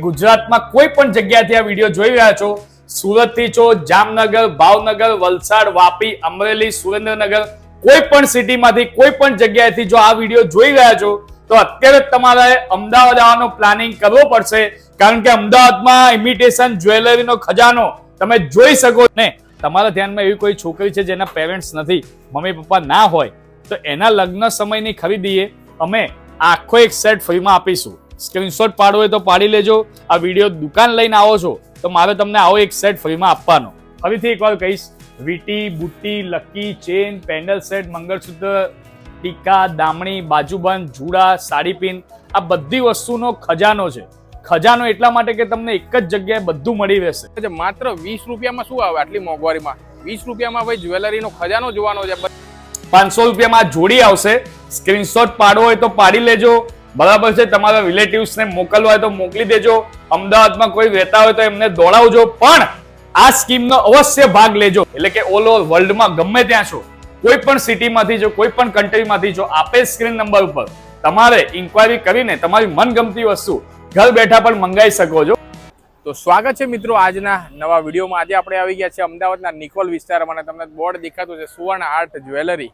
ગુજરાતમાં કોઈ પણ જગ્યાથી આ વીડિયો જોઈ રહ્યા છો, સુરતથી છો, જામનગર, ભાવનગર, વલસાડ, વાપી, અમરેલી, સુરેન્દ્રનગર, કોઈ પણ સિટીમાંથી, કોઈ પણ જગ્યાએથી જો આ વીડિયો જોઈ રહ્યા છો, તો અત્યારે તમારે અમદાવાદ આવવાનો પ્લાનિંગ કરવો પડશે, કારણ કે અમદાવાદમાં ઇમિટેશન જ્વેલરીનો ખજાનો તમે જોઈ શકો ને તમારા ધ્યાનમાં એવી કોઈ છોકરી છે જેના પેરેન્ટ્સ નથી, મમ્મી, પપ્પા ના હોય, તો એના લગ્ન સમયની ખરીદીએ અમે આખો એક સેટ ફ્રીમાં આપીશું. સ્ક્રીનશોટ પાડવો હોય તો પાડી લેજો. આ વીડિયો દુકાન લઈને આવો છો તો મારે તમને આવો એક સેટ ફ્રીમાં આપવાનો. ફરીથી એકવાર કહીશ વીટી બુટ્ટી lucky chain pendant set mangalsutra ટીકા દામણી બાજુબંધ જુડા સાડી પિન આ બધી વસ્તુનો ખજાનો છે. ખજાનો એટલા માટે કે તમને એક જ જગ્યાએ બધું મળી રહેશે. માત્ર વીસ રૂપિયામાં શું આવે આટલી મોંઘવારીમાં? વીસ રૂપિયામાં ભાઈ જ્વેલરીનો ખજાનો જોવાનો છે. પાંચસો રૂપિયામાં જોડી આવશે. સ્ક્રીનશોટ પાડવો હોય તો પાડી લેજો. બરાબર છે, તમારા રિલેટિવ્સને મોકલવા હોય તો મોકલી દેજો, અમદાવાદમાં કોઈ રહેતા હોય તો એમને દોડાવજો, પણ આ સ્કીમનો અવશ્ય ભાગ લેજો. એટલે કે ઓલ ઓવર વર્લ્ડમાં ગમે ત્યાં છો, કોઈ પણ સિટીમાંથી જો, કોઈ પણ કન્ટ્રીમાંથી જો, આપે સ્ક્રીન નંબર ઉપર તમારે ઇન્ક્વાયરી કરીને તમારી મનગમતી વસ્તુ ઘર બેઠા પણ મંગાવી શકો છો. તો સ્વાગત છે મિત્રો આજના નવા વિડીયોમાં. આજે આપણે આવી ગયા છે અમદાવાદના નિકોલ વિસ્તારમાં તમને બોર્ડ દેખાતું છે, સુવર્ણ આર્ટ જ્વેલરી.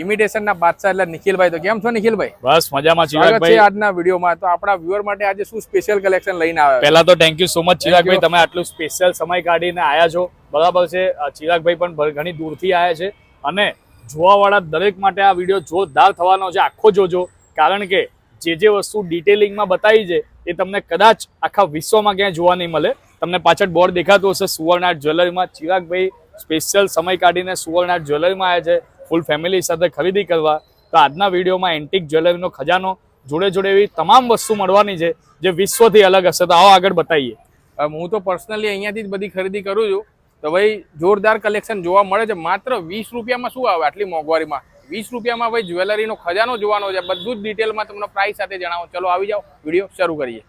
ઇમિટેશનના બાદશાહ એટલે નિખિલભાઈ. તો કેમ છો નિખિલભાઈ? બસ મજામાં ચિરાગભાઈ. આજના વિડીયોમાં. તો આપણા વ્યુઅર માટે આજે શું સ્પેશિયલ કલેક્શન લઈને આવ્યા પહેલા તો થેન્ક યુ સો મચ ચિરાગભાઈ. તમે આટલું સ્પેશિયલ સમય કાઢીને આયા છો. બરાબર છે. ચિરાગભાઈ પણ ઘણી દૂરથી આવ્યા છે. અને જોવાવાળા દરેક માટે આ વીડિયો જોરદાર થવાનો છે. આખો જોજો. કારણ કે જે જે વસ્તુ ડિટેલિંગમાં બતાવી છે એ તમને કદાચ આખા વિશ્વમાં ક્યાંય જોવા નહીં મળે. તમને પાછળ બોર્ડ દેખાતું હશે સુવર્ણ આર્ટ જ્વેલરીમાં ચિરાગભાઈ સ્પેશિયલ સમય કાઢીને સુવર્ણ આર્ટ જ્વેલરીમાં આવ્યા છે. ફૂલ ફેમિલી સાથે ખરીદી કરવા, તો આજના વિડીયોમાં એન્ટિક જ્વેલરીનો ખજાનો જોડે જોડે એવી તમામ વસ્તુ મળવાની છે, જે વિશ્વથી અલગ હશે. તો આવો આગળ બતાવીએ. હું તો પર્સનલી અહીંયાથી જ બધી ખરીદી કરું છું. તો ભાઈ, જોરદાર કલેક્શન જોવા મળે છે. માત્ર વીસ રૂપિયામાં શું આવે આટલી મોંઘવારીમાં? વીસ રૂપિયામાં ભાઈ જ્વેલરીનો ખજાનો જોવાનો છે. બધું જ ડિટેલમાં તમને પ્રાઇસ સાથે જણાવો. ચલો, આવી જાઓ. વીડિયો શરૂ કરીએ.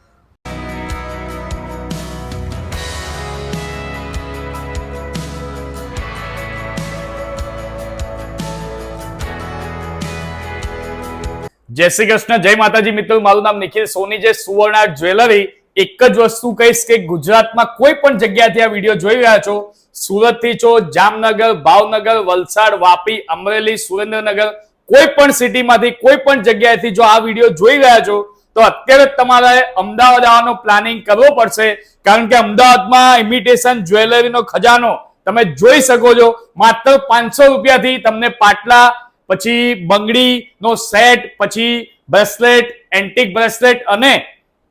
જય શ્રી કૃષ્ણ, જય માતાજી મિત્રો મારું નામ નિખિલ સોની જે સુવર્ણ જ્વેલરી. એક જ વસ્તુ કહીશ કે ગુજરાતમાં કોઈ પણ જગ્યાથી આ વીડિયો જોઈ રહ્યા છો, સુરતથી છો, જામનગર, ભાવનગર, વલસાડ, વાપી, અમરેલી, સુરેન્દ્રનગર, કોઈ પણ સિટીમાંથી, કોઈ પણ જગ્યાએથી જો આ વીડિયો જોઈ રહ્યા છો, તો અત્યારે તમારે અમદાવાદ આવવાનો પ્લાનિંગ કરવો પડશે. કારણ કે અમદાવાદમાં ઇમિટેશન જ્વેલરીનો ખજાનો તમે જોઈ શકો છો. માત્ર પાંચસો રૂપિયાથી તમને પાટલા પછી બંગડીનો સેટ, પછી બ્રેસલેટ, એન્ટિક બ્રેસલેટ અને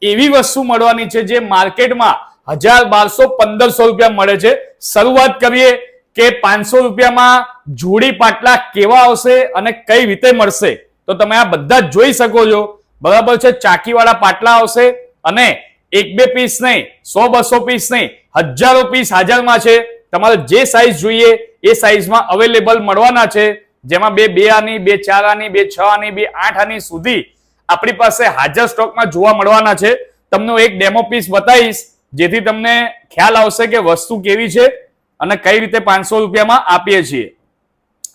એવી વસ્તુ મળવાની છે જે માર્કેટમાં હજાર બારસો પંદરસો રૂપિયા મળે છે. શરૂઆત કરીએ કે પાંચસો રૂપિયામાં જોડી પાટલા કેવા આવશે અને કઈ રીતે મળશે. તો તમે આ બધા જોઈ શકો છો. બરાબર છે, ચાકીવાળા પાટલા આવશે અને એક બે પીસ નહીં, સો બસો પીસ નહીં, હજારો પીસ હાજરમાં છે. તમારે જે સાઈઝ જોઈએ એ સાઈઝમાં અવેલેબલ મળવાના છે. જેમાં બે બે આની બે ચાર આની બે છ આની, બે આઠ આની સુધી આપણી પાસે હાજર સ્ટોકમાં જોવા મળવાના છે. તમને એક ડેમો પીસ બતાવીશ, જેથી તમને ખ્યાલ આવશે કે વસ્તુ કેવી છે અને કઈ રીતે પાંચસો રૂપિયામાં આપીએ છીએ.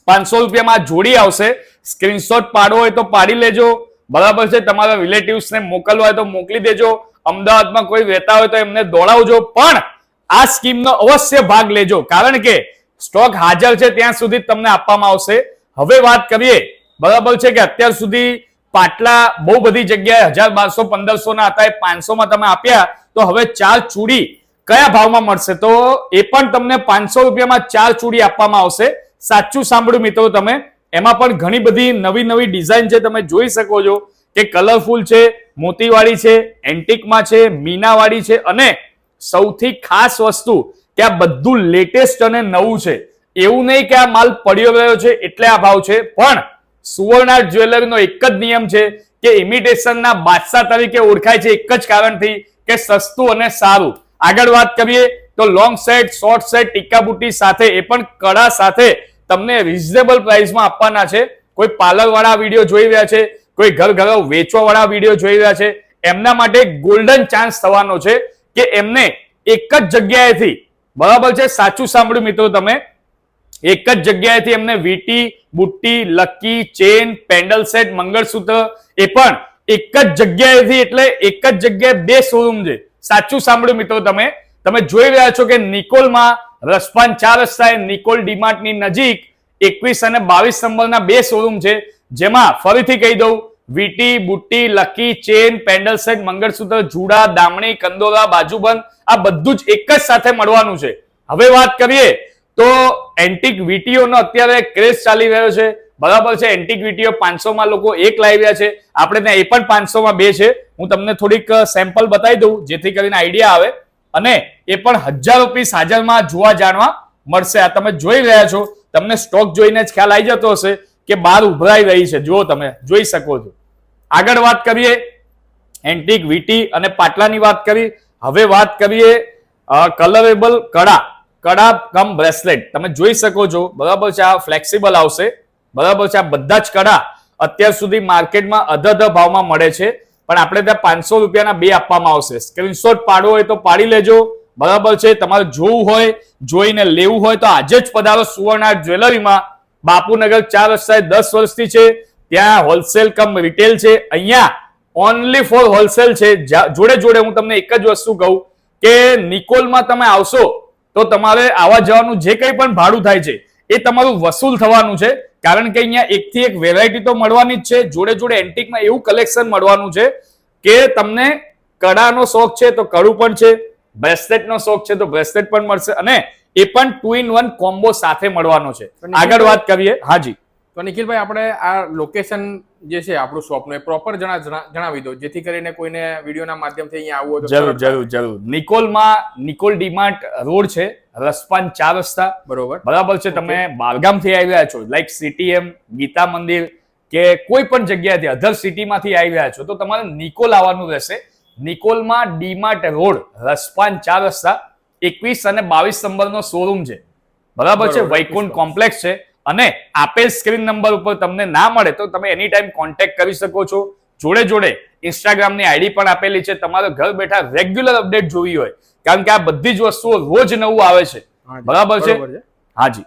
પાંચસો રૂપિયામાં જોડી આવશે. સ્ક્રીનશોટ પાડવો હોય તો પાડી લેજો. બરાબર છે, તમારા રિલેટિવ્સને મોકલવા હોય તો મોકલી દેજો. અમદાવાદમાં કોઈ રહેતા હોય તો એમને દોડાવજો. પણ આ સ્કીમનો અવશ્ય ભાગ લેજો. કારણ કે સ્ટોક હાજર છે, ત્યાં સુધી તમને આપવામાં આવશે. હવે વાત કરીએ, બરાબર છે કે અત્યાર સુધી પાટલા બહુ બધી જગ્યાએ હજાર બારસો, પંદરસો ના હતા, એ પાંચસો તમે આપ્યા, તો હવે ચાર ચૂડી કયા ભાવમાં મળશે? તો એ પણ તમને પાંચસો રૂપિયામાં ચાર ચૂડી આપવામાં આવશે. સાચું સાંભળ્યું મિત્રો તમે, એમાં પણ ઘણી બધી નવી નવી ડિઝાઇન છે તમે જોઈ શકો છો, કે કલરફુલ છે, મોતીવાળી છે, એન્ટિકમાં છે, મીનાવાળી છે, અને સૌથી ખાસ વસ્તુ કે આ બધું લેટેસ્ટ અને નવું છે. એવું નહીં કે આ માલ પડ્યો રહ્યો છે એટલે આ ભાવ છે, પણ સુવર્ણ આર્ટ જ્વેલરીનો એક જ નિયમ છે કે ઇમિટેશનના બાદશાહ તરીકે ઓળખાય છે એક જ કારણથી કે સસ્તું અને સારું. આગળ વાત કરીએ તો લોંગ સેટ શોર્ટ સેટ ટીકા બુટી સાથે એ પણ કડા સાથે તમને રિઝનેબલ પ્રાઇસમાં આપવાના છે. કોઈ પાર્લર વાળા વીડિયો જોઈ રહ્યા છે, કોઈ ઘર ઘર વેચવા વાળા વીડિયો જોઈ રહ્યા છે. એમના માટે ગોલ્ડન ચાન્સ થવાનો છે કે એમને એક જ જગ્યાએથી, બરાબર છે? સાચું સાંભળ્યું મિત્રો તમે. એક જ જગ્યાએથી એમને વીટી, બુટ્ટી, lucky, chain, pendant set, mangalsutra, એ પણ એક જ જગ્યાએથી એટલે એક જ જગ્યાએ બે શોરૂમ છે. સાચું સાંભળ્યું મિત્રો તમે? તમે જોઈ રહ્યા છો કે નિકોલમાં રસપાન ચાર રસ્તાએ નિકોલ ડીમાર્ટની નજીક એકવીસ અને બાવીસ નંબરના બે શોરૂમ છે. જેમાં ફરીથી કહી દઉં, વીટી, બુટ્ટી, lucky, chain, pendant set, mangalsutra, જુડા, દામણી કંદોરા બાજુબંધ આ બધું જ એક જ સાથે મળવાનું છે. હવે વાત કરીએ તો એન્ટિક વીટીઓ અત્યારે ક્રેઝ ચાલી રહ્યો છે. બરાબર છે એન્ટિક વીટીઓ પાંચસોમાં લોકો એક લાવ્યા છે. આપણે ત્યાં એ પણ પાંચસોમાં બે છે. હું તમને થોડીક સેમ્પલ બતાવી દઉં, જેથી કરીને આઈડિયા આવે. અને એ પણ હજારો પીસ હાજરમાં જોવા જાણવા મળશે. આ તમે જોઈ રહ્યા છો. તમને સ્ટોક જોઈને જ ખ્યાલ આવી જતો હશે કે બહાર ઉભરાઈ રહી છે. જુઓ તમે, જોઈ શકો છો. આગળ વાત કરીએ એન્ટિક વીટી અને પાટલાની વાત કરી. હવે વાત કરીએ કલરેબલ કડા કડા કમ બ્રેસલેટ. તમે જોઈ શકો છો, બરાબર છે, આ ફ્લેક્સિબલ આવશે. બરાબર છે, આ બધા જ કડા અત્યાર સુધી માર્કેટમાં અધધ ભાવમાં મળે છે. પણ આપણે ત્યાં પાંચસો રૂપિયાના બે આપવામાં આવશે. સ્ક્રીનશોટ પાડવો હોય તો પાડી લેજો. બરાબર છે, તમારે જોવું હોય, જોઈને લેવું હોય તો આજે જ પધારો સુવર્ણા જ્વેલરીમાં. બાપુનગર ચાર રસ્તાએ દસ વર્ષથી છે. ત્યાં હોલસેલ કમ રિટેલ છે. અહીંયા ઓનલી ફોર હોલસેલ છે. જોડે જોડે હું તમને એક જ વસ્તુ કહું કે નિકોલમાં તમે આવશો તો તમારે આવા જવાનું જે કંઈ પણ ભાડું થાય છે એ તમારું વસૂલ થવાનું છે. કારણ કે અહીંયા એકથી એક વેરાયટી તો મળવાની જ છે. જોડે જોડે એન્ટિકમાં એવું કલેક્શન મળવાનું છે કે તમને કડાનો શોખ છે તો કડું પણ છે બ્રેસલેટનો શોખ છે તો બ્રેસલેટ પણ મળશે અને એ પણ ટુ ઇન વન કોમ્બો સાથે મળવાનો છે. આગળ વાત કરીએ. હાજી તો નિખિલભાઈ આપણે આ લોકેશન જે છે આપણું શોપનું એ પ્રોપર જણાવી દો. જેથી કરીને કોઈને વિડીયોના માધ્યમથી અહીંયા આવવું જરૂર જરૂર જરૂર. નિકોલમાં નિકોલ ડીમાર્ટ રોડ છે રસપાન ચાર રસ્તા. બરોબર. બરાબર છે તમે બાલગામથી આવ્યા છો. લાઈક સીટીએમ ગીતા મંદિર કે કોઈ પણ જગ્યાએથી અધર સિટીમાંથી આવ્યા છો તો તમારે નિકોલ આવવાનું રહેશે. નિકોલમાં ડીમાર્ટ રોડ રસપાન ચાર રસ્તા એકવીસ અને બાવીસ નંબરનો શોરૂમ છે. બરાબર છે? વૈકુંઠ કોમ્પ્લેક્સ છે. અને આપેલ સ્ક્રીન નંબર ઉપર તમને ના મળે તો તમે એની ટાઈમ કોન્ટેક્ટ કરી શકો છો. જોડે જોડે ઇન્સ્ટાગ્રામની આઈડી પણ આપેલી છે. તમારે ઘર બેઠા રેગ્યુલર અપડેટ જોવી હોય. કારણ કે આ બધી જ વસ્તુઓ રોજ નવું આવે છે. બરાબર છે? છે. હાજી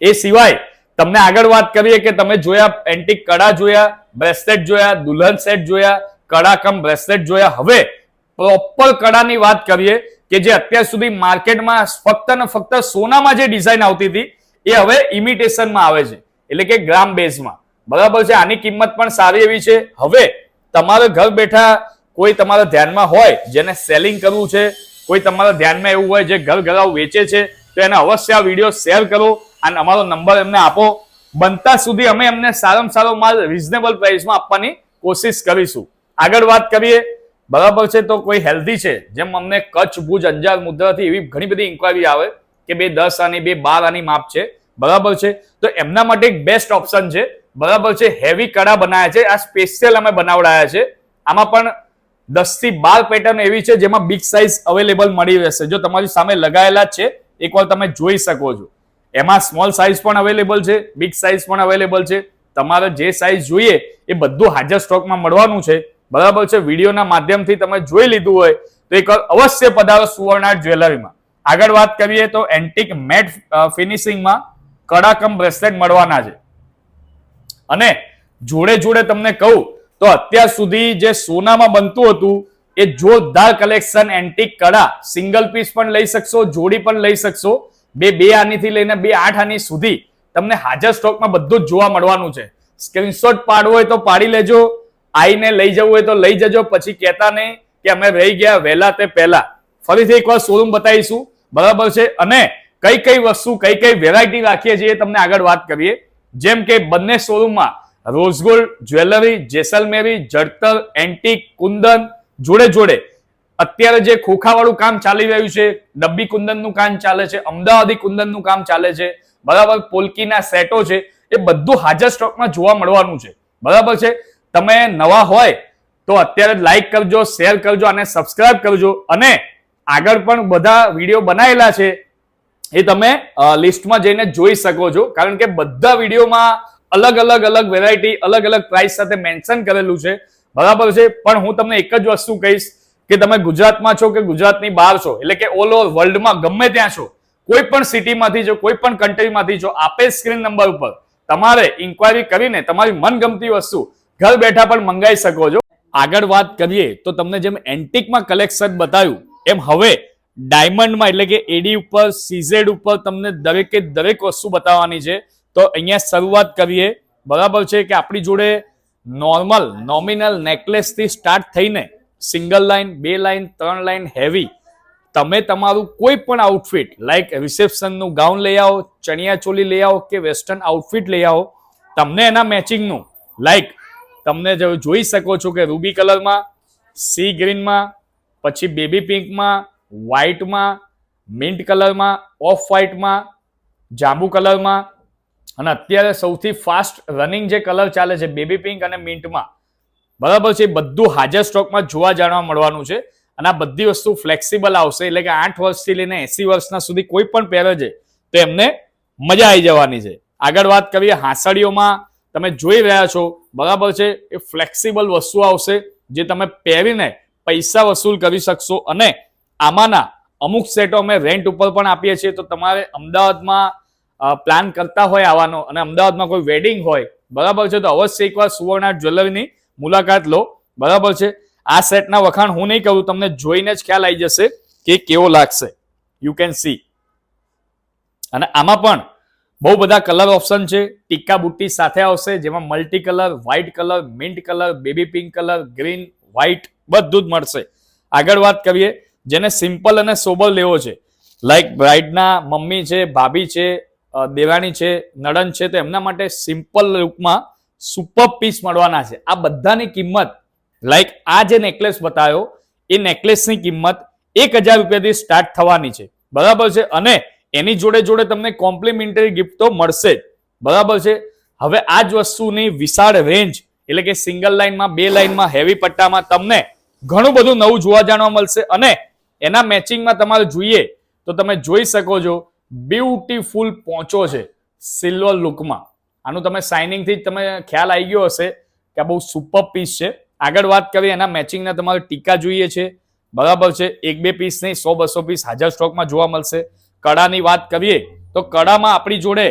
એ સિવાય તમને આગળ વાત કરીએ કે તમે જોયા એન્ટિક કડા જોયા બ્રેસલેટ જોયા દુલ્હન સેટ જોયા કડા કમ બ્રેસલેટ જોયા. હવે પ્રોપર કડાની વાત કરીએ કે જે અત્યાર સુધી માર્કેટમાં ફક્ત ને ફક્ત સોનામાં જે ડિઝાઇન આવતી હતી એ હવે ઇમિટેશનમાં આવે છે. એટલે કે ગ્રામ બેઝમાં બરાબર છે? આની કિંમત પણ સારી એવી છે. હવે તમારે ઘર બેઠા કોઈ તમારા ધ્યાનમાં હોય જેને સેલિંગ કરવું છે, કોઈ તમારા ધ્યાનમાં એવું હોય જે ઘર ઘરાવ વેચે છે, તો એને અવશ્ય આ વીડિયો શેર કરો અને અમારો નંબર એમને આપો. બનતા સુધી અમે એમને સારામાં સારો માલ રિઝનેબલ પ્રાઇસમાં આપવાની કોશિશ કરીશું. આગળ વાત કરીએ. બરાબર છે? તો કોઈ હેલ્ધી છે? જેમ અમને કચ્છ, ભુજ, અંજાર મુદ્રાથી એવી ઘણી બધી ઇન્ક્વાયરી આવે. કે બે દસ આની બે બાર આની માપ છે. બરાબર છે? તો એમના માટે એક બેસ્ટ ઓપ્શન છે. બરાબર છે? હેવી કડા બનાવ્યા છે. આ સ્પેશિયલ અમે બનાવડાયા છે. આમાં પણ દસથી બાર પેટર્ન એવી છે જેમાં બિગ સાઇઝ અવેલેબલ મળી રહેશે. જો તમારી સામે લગાયેલા જ છે, એકવાર તમે જોઈ શકો છો. એમાં સ્મોલ સાઇઝ પણ અવેલેબલ છે બિગ સાઇઝ પણ અવેલેબલ છે. તમારે જે સાઇઝ જોઈએ, એ બધું હાજર સ્ટોકમાં મળવાનું છે. બરાબર છે? વિડીયોના માધ્યમથી તમે જોઈ લીધું હોય, તો એક અવશ્ય પધારો સુવર્ણા જ્વેલરીમાં. આગળ વાત કરીએ તો એન્ટિક મેટ ફિનિશિંગમાં કડાકમ બ્રેસલેટ મળવાના છે. અને જોડે જોડે તમને કહું તો અત્યાર સુધી જે સોનામાં બનતું હતું, એ જોરદાર કલેક્શન એન્ટિક કડા સિંગલ પીસ પણ લઈ શકશો, જોડી પણ લઈ શકશો. બે બે આનીથી લઈને બે, આઠ આની સુધી તમને હાજર સ્ટોકમાં બધું જ જોવા મળવાનું છે. સ્ક્રીનશોટ પાડવો હોય તો પાડી લેજો, આઈને લઈ જવું હોય તો લઈ જજો, પછી કહેતા નહીં કે અમે રહી ગયા વહેલા તે પહેલા. ફરીથી એકવાર શોરૂમ બતાવીશું. બરાબર છે? અને કઈ કઈ વસ્તુ, કઈ કઈ વેરાયટી રાખીએ છીએ તમને આગળ વાત કરીએ. જેમ કે બંને શોરૂમમાં રોઝગોલ્ડ જ્વેલરી જેસલમેરી જડતર એન્ટિક કુંદન જોડે જોડે. અત્યારે જે ખોખાવાળું કામ ચાલી રહ્યું છે, ડબ્બી કુંદનનું કામ ચાલે છે, અમદાવાદી કુંદનનું કામ ચાલે છે, બરાબર, પોલકીના સેટો છે, એ બધું હાજર સ્ટોકમાં જોવા મળવાનું છે. બરાબર છે? તમે નવા હોય તો અત્યારે લાઈક કરજો શેર કરજો અને સબસ્ક્રાઇબ કરજો અને આગળ પણ બધા વીડિયો બનાવેલા છે એ તમે લિસ્ટમાં જઈને જોઈ શકો છો. કારણ કે બધા વિડીયોમાં અલગ અલગ અલગ વેરાયટી અલગ અલગ પ્રાઇસ સાથે મેન્શન કરેલું છે. બરાબર છે? પણ હું તમને એક જ વસ્તુ કહીશ કે તમે ગુજરાતમાં છો કે ગુજરાતની બહાર છો, એટલે કે ઓલ ઓવર વર્લ્ડમાં ગમે ત્યાં છો, કોઈ પણ સિટીમાંથી છો કોઈ પણ કન્ટ્રીમાંથી છો આપે સ્ક્રીન નંબર ઉપર તમારે ઇન્ક્વાયરી કરીને તમારી મનગમતી વસ્તુ ઘર બેઠા પણ મંગાવી શકો છો. આગળ વાત કરીએ તો તમને જેમ એન્ટિકમાં કલેક્શન બતાવ્યું એમ હવે ડાયમંડમાં એટલે કે એડી ઉપર સીઝેડ ઉપર તમને દરેકે દરેક વસ્તુ બતાવવાની છે. તો અહીંયા શરૂઆત કરીએ. બરાબર છે કે આપણી જોડે નોર્મલ, નોમિનલ નેકલેસથી સ્ટાર્ટ થઈને સિંગલ લાઇન બે લાઇન ત્રણ લાઇન હેવી તમે તમારું કોઈ પણ આઉટફિટ લાઈક રિસેપ્શનનું ગાઉન લઈ આવો, ચણિયા ચોલી લઈ આવો કે વેસ્ટર્ન આઉટફિટ લઈ આવો, તમને એના મેચિંગનું લાઈક તમને જોઈ શકો છો કે રૂબી કલરમાં, સી ગ્રીનમાં પછી બેબી પિંકમાં, વ્હાઇટમાં, મિન્ટ કલરમાં, ઓફ વ્હાઇટમાં, જાંબુ કલરમાં. અને અત્યારે સૌથી ફાસ્ટ રનિંગ જે કલર ચાલે છે બેબી પિંક અને મિન્ટમાં, બરાબર છે બધું હાજર સ્ટોકમાં જોવા જાણવા મળવાનું છે. અને આ બધી વસ્તુ ફ્લેક્સિબલ આવશે, એટલે કે આઠ વર્ષથી લઈને એસી વર્ષના સુધી કોઈ પણ પહેરે છે તો એમને મજા આવી જવાની છે. આગળ વાત કરીએ હાંસડીઓમાં, તમે જોઈ રહ્યા છો, બરાબર છે, એ ફ્લેક્સિબલ વસ્તુ આવશે જે તમે પહેરીને પૈસા વસૂલ કરી શકશો અને આમાંના અમુક સેટો અમે રેન્ટ ઉપર પણ આપીએ છીએ. તો તમારે અમદાવાદમાં પ્લાન કરતા હોય આવવાનો અને અમદાવાદમાં કોઈ વેડિંગ હોય, બરાબર છે? તો અવશ્ય એકવાર સુવર્ણા જ્વેલરીની મુલાકાત લો. બરાબર છે? આ સેટના વખાણ હું નહીં કરું, તમને જોઈને જ ખ્યાલ આવી જશે કે કેવો લાગશે. યુ કેન સી અને આમાં પણ બહુ બધા કલર ઓપ્શન છે. ટીકા બુટ્ટી સાથે આવશે, જેમાં multi colour white colour mint colour baby pink colour green white બધું જ મળશે. આગળ વાત કરીએ, જેને સિમ્પલ અને સોબર લેવો છે. લાઈક બ્રાઇડના મમ્મી છે, ભાભી છે દેવાણી છે નડન છે, તો એમના માટે સિમ્પલ લુકમાં સુપર પીસ મળવાના છે. આ બધાની કિંમત લાઈક આ જે નેકલેસ બતાવ્યો, એ નેકલેસની કિંમત એક હજાર રૂપિયાથી સ્ટાર્ટ થવાની છે. બરાબર છે? અને એની જોડે જોડે તમને કોમ્પ્લિમેન્ટરી ગિફ્ટ તો મળશે બરાબર છે? હવે આ જ વસ્તુની વિશાળ રેન્જ એટલે કે સિંગલ લાઇનમાં બે લાઇનમાં હેવી પટ્ટામાં તમને ઘણું બધું નવું જોવા જાણવા મળશે અને એના મેચિંગમાં તમારે જોઈએ તો તમે જોઈ શકો છો બ્યુટીફુલ પહોંચો છે સિલ્વર લુકમાં આનું તમે સાઇનિંગથી જ તમે ખ્યાલ આવી ગયો હશે કે આ બહુ સુપર પીસ છે. આગળ વાત કરીએ, એના મેચિંગના તમારે ટીકા જોઈએ છે. બરાબર છે, એક બે પીસ નહીં, સો, બસો પીસ હાજર સ્ટોકમાં જોવા મળશે. કડાની વાત કરીએ તો કડામાં આપણી જોડે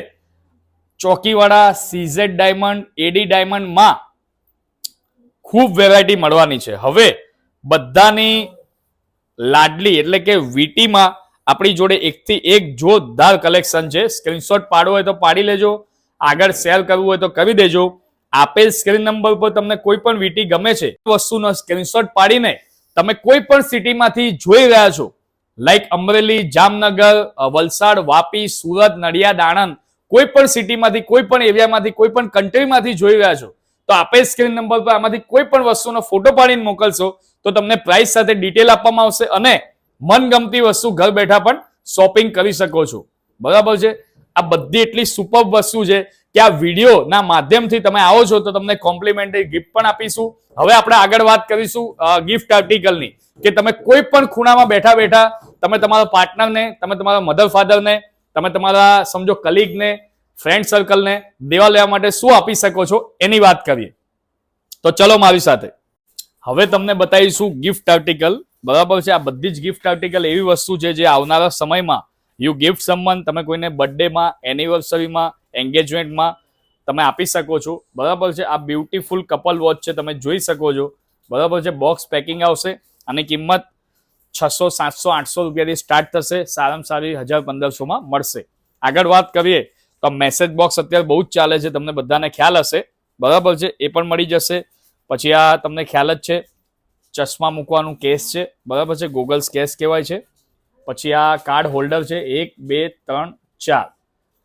ચોકીવાળા સીઝેડ ડાયમંડ એડી ડાયમંડમાં ખૂબ વેરાયટી મળવાની છે. હવે બધાની લાડલી એટલે કે વીટીમાં આપણી જોડે એકથી એક જોરદાર કલેક્શન છે. સ્ક્રીનશોટ પાડવો હોય તો પાડી લેજો. આગળ સેલ કરવું હોય તો કરી દેજો. આપેલ સ્ક્રીન નંબર પર તમને કોઈ પણ વીટી ગમે છે વસ્તુનો સ્ક્રીનશોટ પાડીને તમે કોઈ પણ સિટીમાંથી જોઈ રહ્યા છો લાઈક અમરેલી, જામનગર વલસાડ, વાપી, સુરત, નડિયાદ, આણંદ, કોઈ પણ સિટીમાંથી કોઈ પણ એરિયામાંથી કોઈ પણ કન્ટ્રીમાંથી જોઈ રહ્યા છો તો આપે સ્ક્રીન નંબર પર આમાંથી કોઈ પણ વસ્તુનો ફોટો પાડીને મોકલશો, તો તમને પ્રાઇસ સાથે ડિટેલ આપવામાં આવશે અને મનગમતી વસ્તુ ઘર બેઠા પણ શોપિંગ કરી શકો છો. બરાબર છે? આ બધી એટલી સુપર વસ્તુ છે કે આ વિડીયોના માધ્યમથી તમે આવો છો તો તમને કોમ્પ્લિમેન્ટરી ગિફ્ટ પણ આપીશું. હવે આપણે આગળ વાત કરીશું ગિફ્ટ આર્ટિકલની કે તમે કોઈ પણ ખૂણામાં બેઠા બેઠા તમે તમારા પાર્ટનરને તમે તમારા મધર ફાધરને તમે તમારા, સમજો કલીગને ફ્રેન્ડ સર્કલને દેવા લેવા માટે શું આપી શકો છો એની વાત કરીએ. તો ચલો મારી સાથે. હવે તમને બતાવીશું ગિફ્ટ આર્ટિકલ બરાબર છે? આ બધી જ ગિફ્ટ આર્ટિકલ એવી વસ્તુ છે જે આવનારા સમયમાં યુ ગિફ્ટ સંબંધ તમે કોઈને બર્થડેમાં એનિવર્સરીમાં એન્ગેજમેન્ટમાં તમે આપી શકો છો. બરાબર છે? આ બ્યુટીફુલ કપલ વોચ છે, તમે જોઈ શકો છો. બરાબર છે? બોક્સ પેકિંગ આવશે અને કિંમત છસો, સાતસો, આઠસો રૂપિયાથી સ્ટાર્ટ થશે. સારામાં સારી હજાર પંદરસોમાં મળશે. આગળ વાત કરીએ. તો મેસેજ બોક્સ અત્યારે બહુ જ ચાલે છે, તમને બધાને ખ્યાલ હશે. બરાબર છે? એ પણ મળી જશે. પછી આ તમને ખ્યાલ જ છે, ચશ્મા મૂકવાનું કેસ છે. બરાબર છે? ગોગલ્સ કેસ કહેવાય છે. પછી આ કાર્ડ હોલ્ડર છે, એક, બે, ત્રણ, ચાર.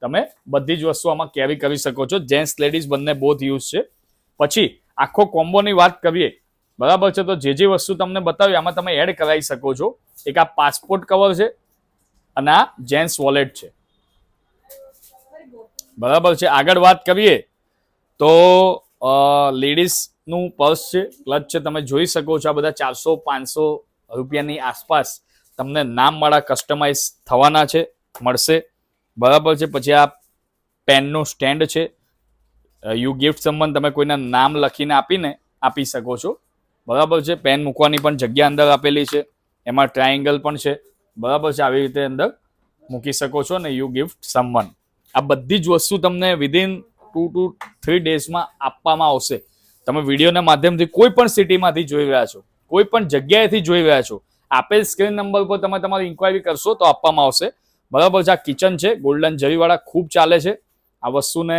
તમે બધી જ વસ્તુ આમાં કેરી કરી શકો છો. જેન્ટ્સ લેડીઝ બંને બોથ યુઝ છે. પછી આખો કોમ્બોની વાત કરીએ. બરાબર છે? તો જે જે વસ્તુ તમને બતાવી, આમાં તમે એડ કરાવી શકો છો. એક આ પાસપોર્ટ કવર છે અને આ જેન્ટ્સ વોલેટ છે. બરાબર છે. આગળ વાત કરીએ તો લેડીઝનું પર્સ છે, ક્લચ છે, તમે જોઈ શકો છો આ બધા ચારસો, પાંચસો રૂપિયાની આસપાસ તમને નામવાળા કસ્ટમાઇઝ થવાના છે, મળશે. બરાબર છે. પછી આ પેનનું સ્ટેન્ડ છે. યુ ગિફ્ટ સંબંધ તમે કોઈના નામ લખીને આપીને આપી શકો છો. બરાબર છે. પેન મૂકવાની પણ જગ્યા અંદર આપેલી છે. એમાં ટ્રાયેંગલ પણ છે. બરાબર છે. આવી રીતે અંદર મૂકી શકો છો ને યુ ગિફ્ટ સંબંધ. આ બધી જ વસ્તુ તમને વિધિન ટુ ટુ થ્રી ડેઝમાં આપવામાં આવશે. તમે વિડીયોના માધ્યમથી કોઈ પણ સિટીમાંથી જોઈ રહ્યા છો, કોઈ પણ જગ્યાએથી જોઈ રહ્યા છો, આપેલ સ્ક્રીન નંબર પર તમે તમારી ઇન્ક્વાયરી કરશો તો આપવામાં આવશે. બરાબર છે, આ કિચન છે ગોલ્ડન જરીવાળા ખૂબ ચાલે છે. આ વસ્તુને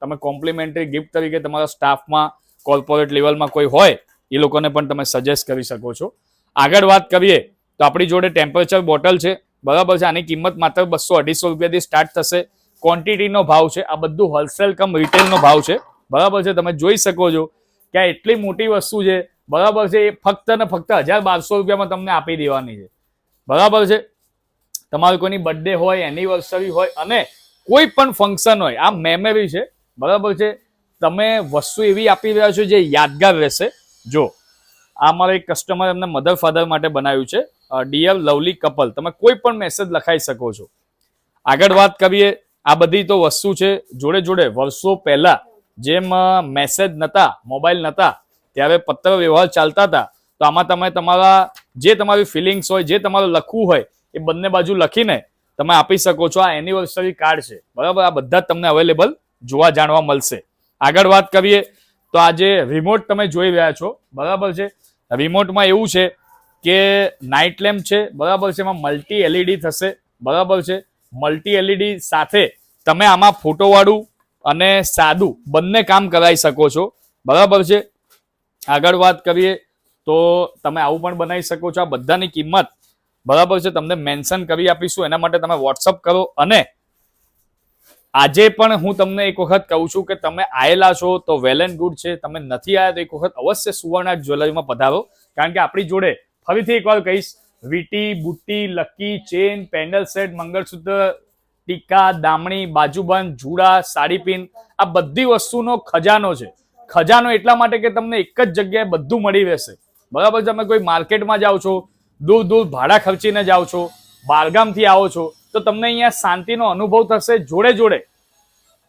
તમે કોમ્પ્લિમેન્ટરી ગિફ્ટ તરીકે તમારા સ્ટાફમાં કોર્પોરેટ લેવલમાં કોઈ હોય, એ લોકોને પણ તમે સજેસ્ટ કરી શકો છો. આગળ વાત કરીએ તો આપણી જોડે ટેમ્પરેચર બોટલ છે. બરાબર છે. આની કિંમત માત્ર બસો અઢીસો રૂપિયાથી સ્ટાર્ટ થશે. ક્વોન્ટિટીનો ભાવ છે. આ બધું હોલસેલ કમ રિટેલનો ભાવ છે. બરાબર છે. તમે જોઈ શકો છો કે આ એટલી મોટી વસ્તુ છે. બરાબર છે. એ ફક્ત ને ફક્ત હજાર બારસો રૂપિયામાં તમને આપી દેવાની છે. બરાબર છે. તમારું કોઈની બર્થડે હોય એનિવર્સરી હોય અને કોઈ પણ ફંક્શન હોય, આ મેમરી છે. બરાબર છે. તમે વસ્તુ એવી આપી રહ્યા છો જે યાદગાર રહેશે. જો, આ મારા એક કસ્ટમર એમને મધર ફાધર માટે બનાવ્યું છે. ડિયર લવલી કપલ, તમે કોઈ પણ મેસેજ લખાઈ શકો છો. આગળ વાત કરીએ, આ બધી તો વસ્તુ છે, જોડે જોડે, વર્ષો પહેલા જેમ મેસેજ નતા મોબાઈલ નતા, ત્યારે પત્ર વ્યવહાર ચાલતા હતા, તો આમાં તમે તમારા, જે તમારી ફિલિંગ્સ હોય, જે તમારું લખવું હોય, એ બંને બાજુ લખીને તમે આપી શકો છો, આ એનિવર્સરી કાર્ડ છે. બરાબર? આ બધા જ તમને અવેલેબલ જોવા જાણવા મળશે. આગળ વાત કરીએ, તો આ જે રિમોટ તમે જોઈ રહ્યા છો. બરાબર છે? રિમોટમાં એવું છે કે નાઇટ લેમ્પ છે, બરાબર છે, એમાં મલ્ટી એલઈડી થશે, બરાબર છે. મલ્ટી એલઈડી સાથે તમે આમાં ફોટોવાળું અને સાદું બંને કામ કરાવી શકો છો, બરાબર છે. આગળ વાત કરીએ તો તમે આવું પણ બનાવી શકો છો, આ બધાની કિંમત, બરાબર છે, તમને મેન્શન કરી આપીશું, એના માટે તમે વોટ્સઅપ કરો અને આજે પણ હું તમને એક વખત કહું છું કે તમે આયેલા છો તો વેલ એન્ડ ગુડ છે, તમે નથી આવ્યા તો એક વખત અવશ્ય સુવર્ણ જ્વેલરીમાં પધારો, કારણ કે આપણી જોડે ફરીથી એકવાર કહીશ, વીટી, બુટ્ટી, lucky, chain, pendant set, mangalsutra, ટીકા, દામણી, બાજુબંધ, જુડા સાડી પિન આ બધી વસ્તુનો ખજાનો છે. ખજાનો એટલા માટે કે તમને એક જ જગ્યાએ બધું મળી રહેશે. બરાબર, તમે કોઈ માર્કેટમાં જાઓ છો, દૂર દૂર ભાડા ખર્ચીને જાઓ છો બારગામથી આવો છો, તો તમને અહીંયા શાંતિનો અનુભવ થશે જોડે જોડે.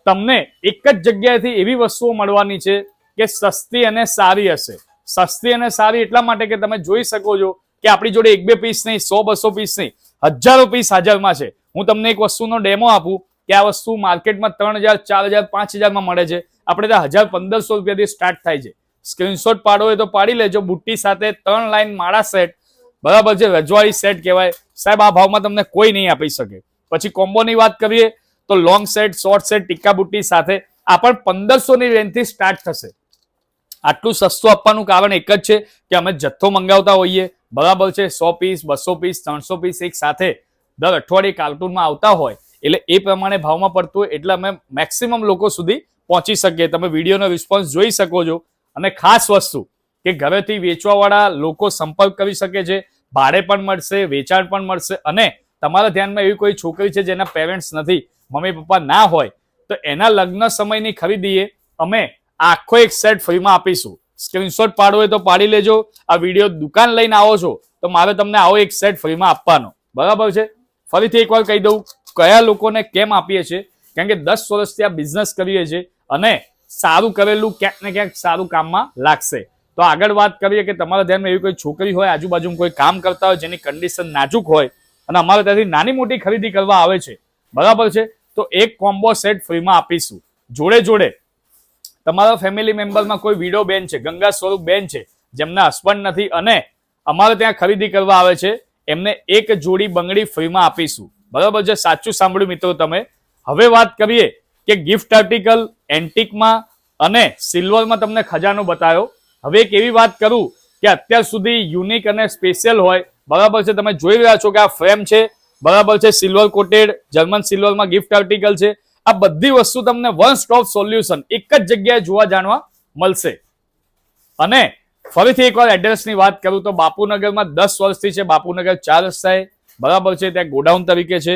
તમને એક જ જગ્યાએથી એવી વસ્તુઓ મળવાની છે કે સસ્તી અને સારી હશે. સસ્તી અને સારી એટલા માટે કે તમે જોઈ શકો છો કે આપણી જોડે એક બે પીસ નહીં, સો, બસો પીસ નહીં, હજારો પીસ હાજરમાં છે. હું તમને એક વસ્તુનો ડેમો આપું કે આ વસ્તુ માર્કેટમાં ત્રણ હજાર, ચાર હજાર, પાંચ હજારમાં મળે છે. આપણે ત્યાં હજાર પંદરસો રૂપિયાથી સ્ટાર્ટ થાય છે. સ્ક્રીનશોટ પાડો હોય તો પાડી લેજો. બુટ્ટી સાથે ત્રણ લાઈન માળા સેટ બરાબર છે? રજવાડી સેટ કહેવાય. સાહેબ, આ ભાવમાં તમને કોઈ નહીં આપી શકે. પછી કોમ્બોની વાત કરીએ તો લોંગ સેટ શોર્ટ સેટ ટીકા બુટ્ટી સાથે આ પણ પંદરસો ની રેન્જથી સ્ટાર્ટ થશે. આટલું સસ્તું આપવાનું કારણ એક જ છે કે અમે જથ્થો મંગાવતા હોઈએ. બરાબર છે, સો પીસ, બસો પીસ, ત્રણસો પીસ એક સાથે દર અઠવાડિયે કાર્ટૂનમાં આવતા હોય. એટલે એ પ્રમાણે ભાવમાં પડતું હોય એટલે અમે મેક્સિમમ લોકો સુધી પહોંચી શકીએ. તમે વિડીયોનો રિસ્પોન્સ જોઈ શકો છો. અને ખાસ વસ્તુ કે ઘરેથી વેચવાવાળા લોકો સંપર્ક કરી શકે છે, ભાડે પણ મળશે, વેચાણ પણ મળશે અને તમારા ધ્યાનમાં એવી કોઈ છોકરી છે જેના પેરેન્ટ્સ નથી, મમ્મી પપ્પા ના હોય, તો એના લગ્ન સમયની ખરીદીએ. અમે આખો એક સેટ ફ્રીમાં આપીશું. સ્ક્રીનશોટ પાડવો હોય તો પાડી લેજો. આ વીડિયો દુકાન લઈને આવો છો, તો મારે તમને આવો એક સેટ ફ્રીમાં આપવાનો. બરાબર છે? ફરીથી એકવાર કહી દઉં, કયા લોકોને કેમ આપીએ છીએ? કારણ કે દસ વર્ષથી આ બિઝનેસ કરીએ છીએ અને સારું કરેલું ક્યાંક ને ક્યાંક સારું કામમાં લાગશે. તો આગળ વાત કરીએ કે તમારા ધ્યાનમાં એવી કોઈ છોકરી હોય, આજુબાજુમાં કોઈ કામ કરતા હોય જેની કન્ડિશન નાજુક હોય અને અમારે ત્યાંથી નાની મોટી ખરીદી કરવા આવે છે. બરાબર છે? તો એક કોમ્બો સેટ ફ્રીમાં આપીશું. જોડે જોડે તમારા ફેમિલી મેમ્બરમાં કોઈ વિડો બેન છે, ગંગા સ્વરૂપ બેન છે, જેમના હસબન્ડ નથી અને અમારે ત્યાં ખરીદી કરવા આવે છે, એમને એક જોડી બંગડી ફ્રીમાં આપીશું. બરાબર છે? સાચું સાંભળ્યું મિત્રો તમે. હવે વાત કરીએ કે ગિફ્ટ આર્ટિકલ એન્ટિકમાં અને સિલ્વરમાં તમને ખજાનો બતાવ્યો. હવે એક એવી વાત કરું કે અત્યાર સુધી યુનિક અને સ્પેશિયલ હોય. બરાબર છે? તમે જોઈ રહ્યા છો કે આ ફ્રેમ છે. બરાબર છે? સિલ્વર કોટેડ જર્મન સિલ્વરમાં ગિફ્ટ આર્ટિકલ છે. આ બધી વસ્તુ તમને વન સ્ટોપ સોલ્યુશન એક જ જગ્યાએ જોવા જાણવા મળશે. અને ફરીથી એકવાર એડ્રેસની વાત કરું તો બાપુનગરમાં દસ વર્ષથી છે, બાપુનગર ચાર રસ્તાએ બરાબર છે, ત્યાં ગોડાઉન તરીકે છે.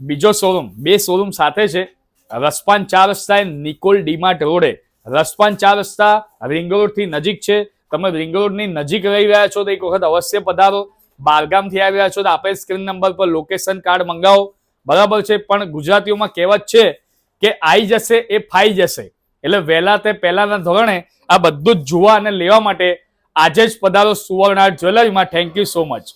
બીજો શોરૂમ બે શોરૂમ સાથે છે, રસપાન ચાર રસ્તાએ નિકોલ ડીમાર્ટ રોડે. રસપાન ચાર રસ્તા રિંગ રોડથી નજીક છે. તમે રિંગ રોડની નજીક રહી રહ્યા છો તો એક વખત અવશ્ય પધારો. બારગામથી આવી રહ્યા છો તો આપેલ સ્ક્રીન નંબર પર લોકેશન કાર્ડ મંગાવો. બરાબર છે, પણ ગુજરાતીઓમાં કહેવત છે કે આઈ જશે એ ફાઈ જશે. એટલે વહેલા તે પહેલાના ધોરણે આ બધું જ જોવા અને લેવા માટે આજે જ પધારો Suvarna art જ્વેલરીમાં. Thank you so much